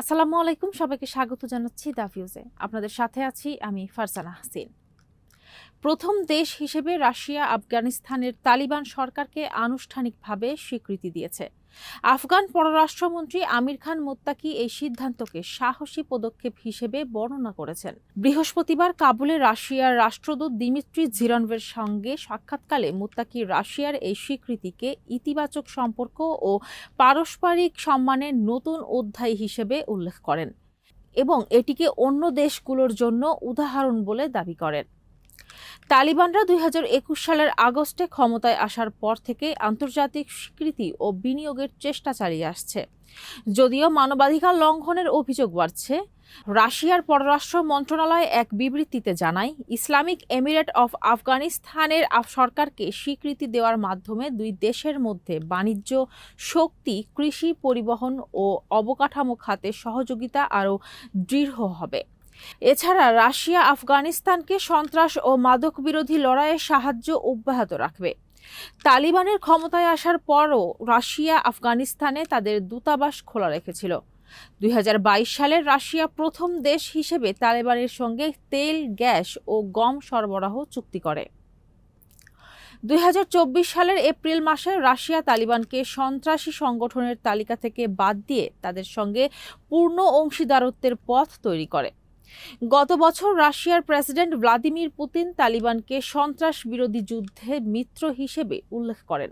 আসসালামু আলাইকুম, সবাইকে স্বাগত জানাচ্ছি দা ভিউজে। আপনাদের সাথে আছি আমি ফারজানা হাসিন। প্রথম দেশ হিসেবে রাশিয়া, আফগানিস্তানের তালিবান সরকারকে আনুষ্ঠানিকভাবে স্বীকৃতি দিয়েছে। আফগান পররাষ্ট্রমন্ত্রী আমির খান মোত্তাকি এই সিদ্ধান্তকে সাহসী পদক্ষেপ হিসেবে বর্ণনা করেছেন। বৃহস্পতিবার কাবুলে রাশিয়ার রাষ্ট্রদূত দিমিত্রি জিরনভের সঙ্গে সাক্ষাৎকালে মুত্তাকি রাশিয়ার এই স্বীকৃতিকে ইতিবাচক সম্পর্ক ও পারস্পরিক সম্মানের নতুন অধ্যায় হিসেবে উল্লেখ করেন এবং এটিকে অন্য দেশগুলোর জন্য উদাহরণ বলে দাবি করেন। তালিবানরা দুই হাজার একুশ সালের আগস্টে ক্ষমতায় আসার পর থেকে আন্তর্জাতিক স্বীকৃতি ও বিনিয়োগের চেষ্টা চালিয়ে আসছে। যদিও মানবাধিকার লঙ্ঘনের অভিযোগ বাড়ছে, রাশিয়ার পররাষ্ট্র মন্ত্রণালয় এক বিবৃতিতে জানায়, ইসলামিক এমিরেট অফ আফগানিস্তানের সরকারকে স্বীকৃতি দেওয়ার মাধ্যমে দুই দেশের মধ্যে বাণিজ্য, শক্তি, কৃষি পরিবহন ও অবকাঠামো খাতে সহযোগিতা আরও দৃঢ় হবে। এছাড়া রাশিয়া, আফগানিস্তানকে সন্ত্রাস ও মাদক বিরোধী লড়াইয়ে সাহায্য অব্যাহত রাখবে। তালিবানের ক্ষমতায় আসার পরও রাশিয়া, আফগানিস্তানে তাদের দূতাবাস খোলা রেখেছিল। দুই সালে রাশিয়া প্রথম দেশ হিসেবে তালেবানের সঙ্গে তেল, গ্যাস ও গম সরবরাহ চুক্তি করে। দুই হাজার চব্বিশ সালের এপ্রিল মাসে রাশিয়া তালিবানকে সন্ত্রাসী সংগঠনের তালিকা থেকে বাদ দিয়ে তাদের সঙ্গে পূর্ণ অংশীদারত্বের পথ তৈরি করে। গত বছর রাশিয়ার প্রেসিডেন্ট ভ্লাদিমির পুতিন তালিবানকে সন্ত্রাস বিরোধী যুদ্ধে মিত্র হিসেবে উল্লেখ করেন।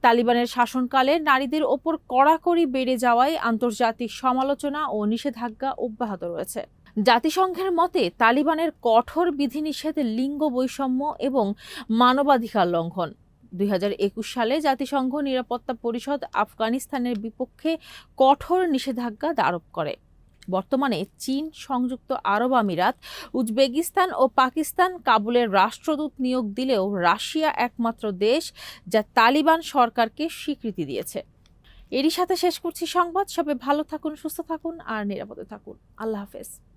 তালিবানের শাসনকালে নারীদের ওপর কড়াকড়ি বেড়ে যাওয়ায় আন্তর্জাতিক সমালোচনা ও নিষেধাজ্ঞা অব্যাহত রয়েছে। জাতিসংঘের মতে, তালিবানের কঠোর বিধিনিষেধ লিঙ্গ বৈষম্য এবং মানবাধিকার লঙ্ঘন। দুই হাজার একুশ সালে জাতিসংঘ নিরাপত্তা পরিষদ আফগানিস্তানের বিপক্ষে কঠোর নিষেধাজ্ঞা আরোপ করে। বর্তমানে চীন, সংযুক্ত আরব আমিরাত, উজবেকিস্তান ও পাকিস্তান কাবুলের রাষ্ট্রদূত নিয়োগ দিলেও রাশিয়া একমাত্র দেশ যা তালিবান সরকারকে স্বীকৃতি দিয়েছে। এরই সাথে শেষ করছি সংবাদ। সবে ভালো থাকুন, সুস্থ থাকুন আর নিরাপদে থাকুন। আল্লাহ হাফেজ।